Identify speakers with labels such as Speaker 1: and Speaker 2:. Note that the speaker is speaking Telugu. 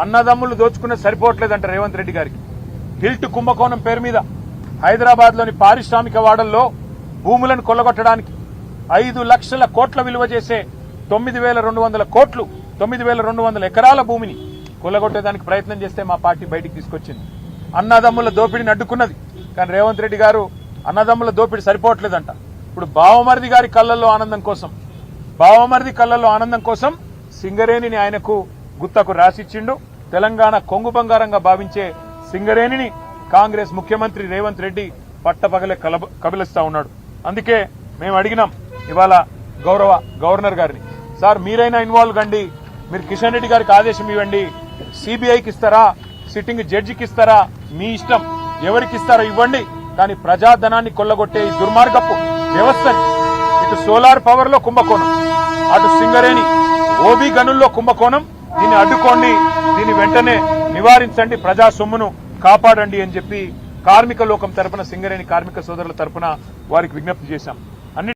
Speaker 1: అన్నదమ్ములు దోచుకునే సరిపోవట్లేదంట రేవంత్ రెడ్డి గారికి. హిల్ట్ కుంభకోణం పేరు మీద హైదరాబాద్లోని పారిశ్రామిక వాడల్లో భూములను కొల్లగొట్టడానికి ఐదు లక్షల కోట్ల విలువ చేసే తొమ్మిది వేల రెండు వందల కోట్లు తొమ్మిది వేల రెండు వందల ఎకరాల భూమిని కొల్లగొట్టేదానికి ప్రయత్నం చేస్తే మా పార్టీ బయటికి తీసుకొచ్చింది. అన్నదమ్ముల దోపిడీని అడ్డుకున్నది. కానీ రేవంత్ రెడ్డి గారు అన్నదమ్ముల దోపిడీ సరిపోవట్లేదంట. ఇప్పుడు బావమరిది గారి కళ్ళల్లో ఆనందం కోసం బావమరిది కళ్ళల్లో ఆనందం కోసం సింగరేణిని ఆయనకు గుత్తకు రాసిచ్చిండు. తెలంగాణ కొంగు బంగారంగా భావించే సింగరేణిని కాంగ్రెస్ ముఖ్యమంత్రి రేవంత్ రెడ్డి పట్టపగలే కలబ కబిలిస్తా ఉన్నాడు. అందుకే మేము అడిగినాం ఇవాళ గౌరవ గవర్నర్ గారిని. సార్ మీరైనా ఇన్వాల్వ్ కండి. మీరు కిషన్ రెడ్డి గారికి ఆదేశం ఇవ్వండి. సిబిఐకి ఇస్తారా? సిట్టింగ్ జడ్జికి ఇస్తారా? మీ ఇష్టం. ఎవరికి ఇస్తారో ఇవ్వండి. కానీ ప్రజాధనాన్ని కొల్లగొట్టే ఈ దుర్మార్గపు వ్యవస్థని ఇటు సోలార్ పవర్లో కుంభకోణం అటు సింగరేణి ఓబీ గనుల్లో కుంభకోణం దీన్ని అడ్డుకోండి. దీన్ని వెంటనే నివారించండి. ప్రజా సొమ్మును కాపాడండి అని చెప్పి కార్మిక లోకం తరపున సింగరేణి కార్మిక సోదరుల తరపున వారికి విజ్ఞప్తి చేశాం.